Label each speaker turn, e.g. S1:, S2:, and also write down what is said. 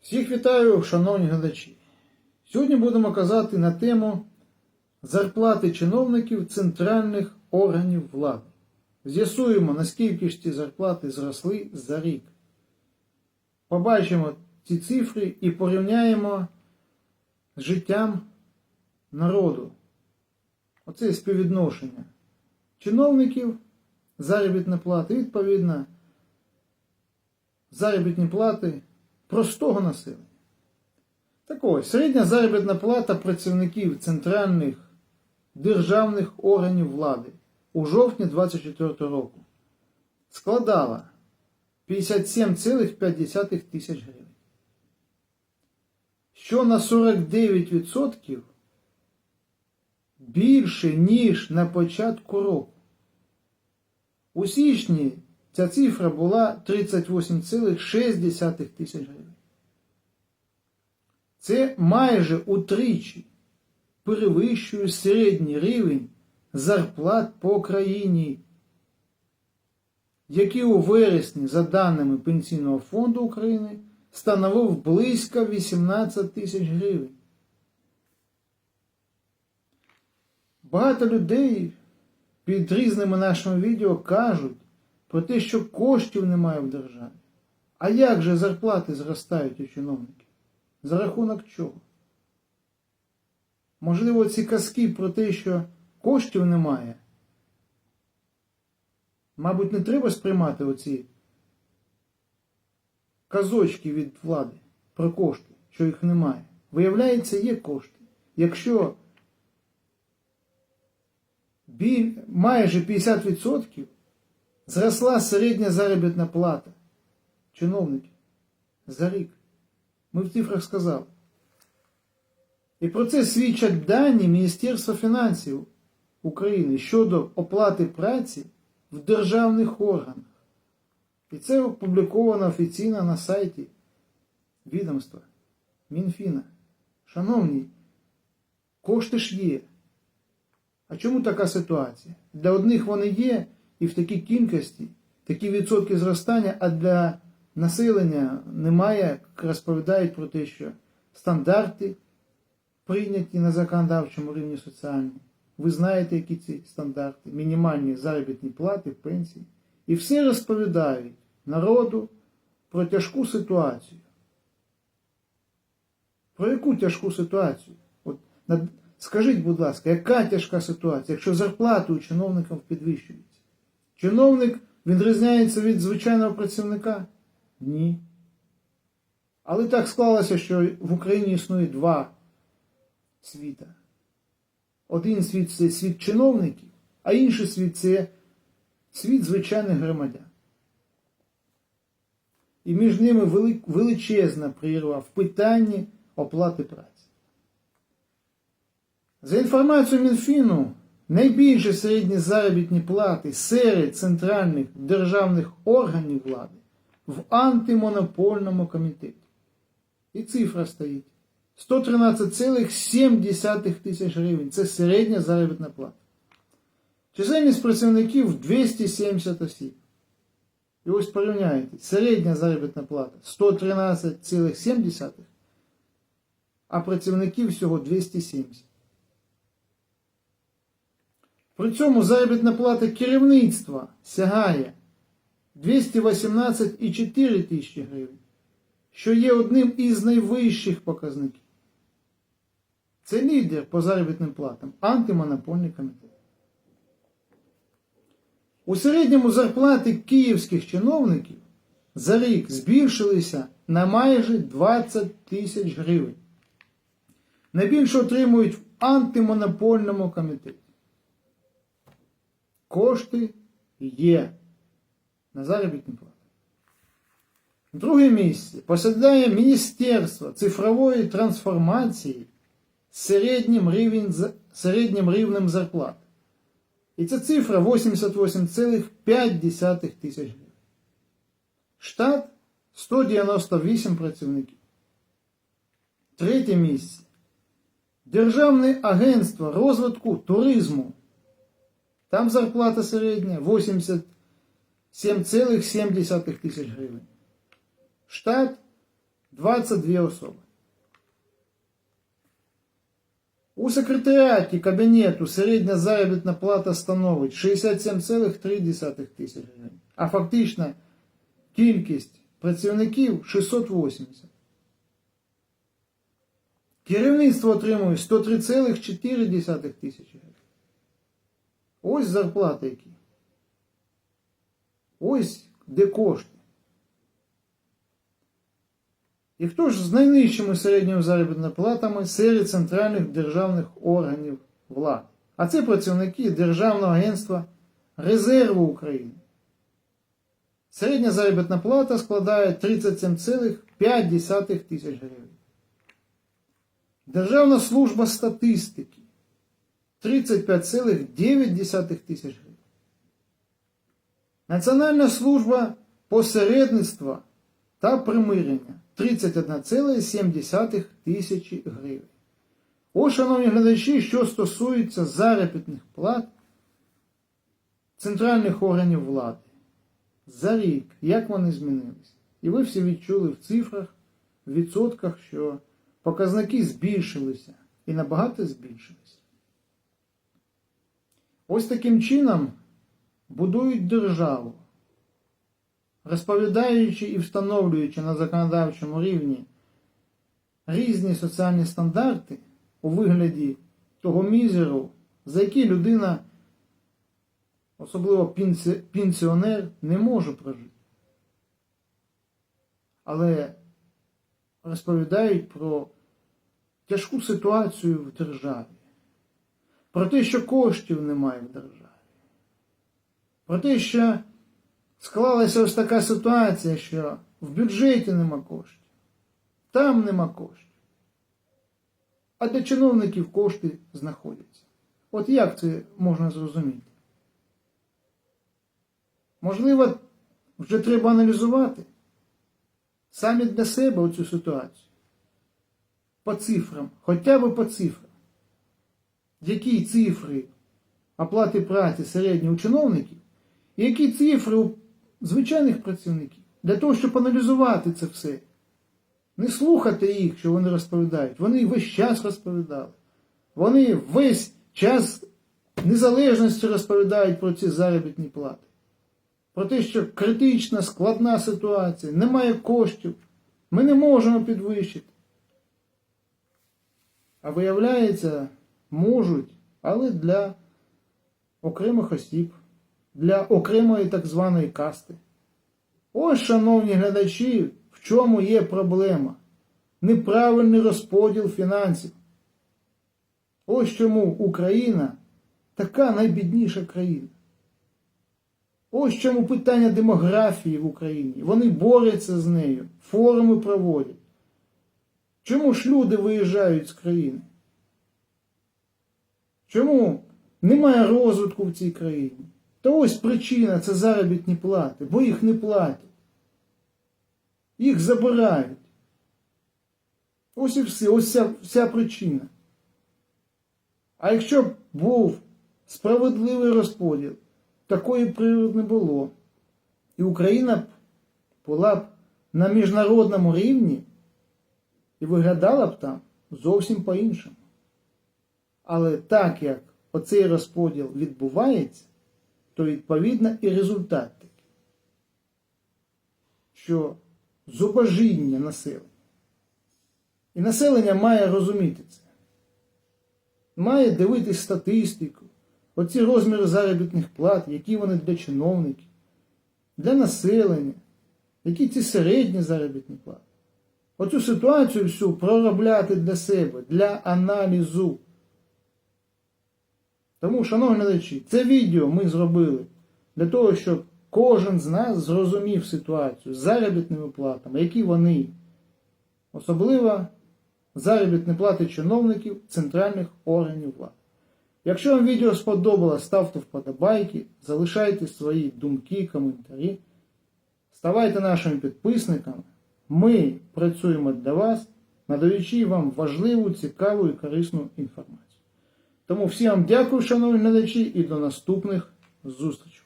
S1: Всіх вітаю, шановні глядачі. Сьогодні будемо казати на тему зарплати чиновників центральних органів влади. З'ясуємо, наскільки ж ці зарплати зросли за рік. Побачимо ці цифри і порівняємо з життям народу. Оце співвідношення чиновників, заробітна плата, відповідно, заробітні плати простого населення. Так ось, середня заробітна плата працівників центральних державних органів влади у жовтні 2024 року складала 57,5 тисяч гривень. Що на 49% більше, ніж на початку року. У січні ця цифра була 38,6 тисяч гривень. Це майже утричі перевищує середній рівень зарплат по країні, який у вересні, за даними Пенсійного фонду України, становив близько 18 тисяч гривень. Багато людей під різними нашими відео кажуть про те, що коштів немає в державі. А як же зарплати зростають у чиновників? За рахунок чого? Можливо, ці казки про те, що коштів немає. Мабуть, не треба сприймати оці казочки від влади про кошти, що їх немає. Виявляється, є кошти. Якщо біль, майже 50% зросла середня заробітна плата чиновників за рік. Ми в цифрах сказали. І про це свідчать дані Міністерства фінансів України щодо оплати праці в державних органах. І це опубліковано офіційно на сайті відомства Мінфіна. Шановні, кошти ж є. А чому така ситуація? Для одних вони є і в такій кількості, такі відсотки зростання, а для населення немає, розповідають про те, що стандарти прийняті на законодавчому рівні соціальні. Ви знаєте, які ці стандарти, мінімальні заробітні плати, пенсії. І все розповідають народу про тяжку ситуацію. Про яку тяжку ситуацію? От, Скажіть, будь ласка, яка тяжка ситуація, якщо зарплати у чиновників підвищуються? Чиновник відрізняється від звичайного працівника? Ні. Але так склалося, що в Україні існує два світа. Один світ це світ чиновників, а інший світ це світ звичайних громадян. І між ними величезна прірва в питанні оплати праці. За інформацією Мінфіну, найбільші середні заробітні плати серед центральних державних органів влади в антимонопольному комітеті. І цифра стоїть. 113,7 тисяч гривень. Це середня заробітна плата. Чисельність працівників 270 осіб. І ось порівняйте. Середня заробітна плата 113,7, а працівників всього 270. При цьому заробітна плата керівництва сягає 218,4 тисячі гривень, що є одним із найвищих показників. Це лідер по заробітним платам, антимонопольний комітет. У середньому зарплати київських чиновників за рік збільшилися на майже 20 тисяч гривень. Найбільше отримують в антимонопольному комітеті. Кошти є на заробітні плати. Друге місце посідає Міністерство цифрової трансформації з середнім, рівень, середнім рівнем зарплат. І ця цифра 88,5 тисяч гривень. Штат 198 працівників. Третє місце. Державне агентство розвитку туризму. Там зарплата середня 87,7 тисяч гривень. Штат 22 особи. У секретаріаті кабінету середня заробітна плата становить 67,3 тисяч гривень, а фактична кількість працівників 680. Керівництво отримує 103,4 тисячі гривень. Ось зарплати які. Ось де кошти. І хто ж з найнижчими середніми заробітними платами серед центральних державних органів влади? А це працівники Державного агентства резерву України. Середня заробітна плата складає 37,5 тисяч гривень. Державна служба статистики 35,9 тисяч гривень. Національна служба посередництва та примирення 31,7 тисячі гривень. Ось, шановні глядачі, що стосується заробітних плат центральних органів влади. За рік, як вони змінились. І ви всі відчули в цифрах, в відсотках, що показники збільшилися і набагато збільшилися. Ось таким чином будують державу, розповідаючи і встановлюючи на законодавчому рівні різні соціальні стандарти у вигляді того мізеру, за який людина, особливо пенсіонер, не може прожити. Але розповідають про тяжку ситуацію в державі, про те, що коштів немає в державі, про те, що склалася ось така ситуація, що в бюджеті нема коштів, там нема коштів. А для чиновників кошти знаходяться. От як це можна зрозуміти? Можливо, вже треба аналізувати самі для себе оцю ситуацію. По цифрам, хоча б по цифрам. Які цифри оплати праці середньої у чиновників, і які цифри у звичайних працівників. Для того, щоб аналізувати це все. Не слухати їх, що вони розповідають. Вони весь час розповідали. Вони весь час незалежності розповідають про ці заробітні плати. Про те, що критична, складна ситуація, немає коштів, ми не можемо підвищити. А виявляється, можуть, але для окремих осіб, для окремої так званої касти. Ось, шановні глядачі, в чому є проблема. Неправильний розподіл фінансів. Ось чому Україна така найбідніша країна. Ось чому питання демографії в Україні. Вони борються з нею, форуми проводять. Чому ж люди виїжджають з країни? Чому немає розвитку в цій країні? Та ось причина це заробітні плати, бо їх не платять. Їх забирають. Ось і все, ось вся, вся причина. А якщо б був справедливий розподіл, такої привід не було. І Україна б була б на міжнародному рівні і виглядала б там зовсім по-іншому. Але так як оцей розподіл відбувається, то відповідно і результат такий, що зубожіння населення. І населення має розуміти це. Має дивитись статистику, оці розміри заробітних плат, які вони для чиновників, для населення, які ці середні заробітні плати. Оцю ситуацію всю проробляти для себе, для аналізу. Тому, шановні глядачі, це відео ми зробили для того, щоб кожен з нас зрозумів ситуацію з заробітними платами, які вони, особливо заробітні плати чиновників центральних органів влади. Якщо вам відео сподобалось, ставте вподобайки, залишайте свої думки, коментарі, ставайте нашими підписниками. Ми працюємо для вас, надаючи вам важливу, цікаву і корисну інформацію. Тому всім дякую, шановні глядачі, і до наступних зустрічей.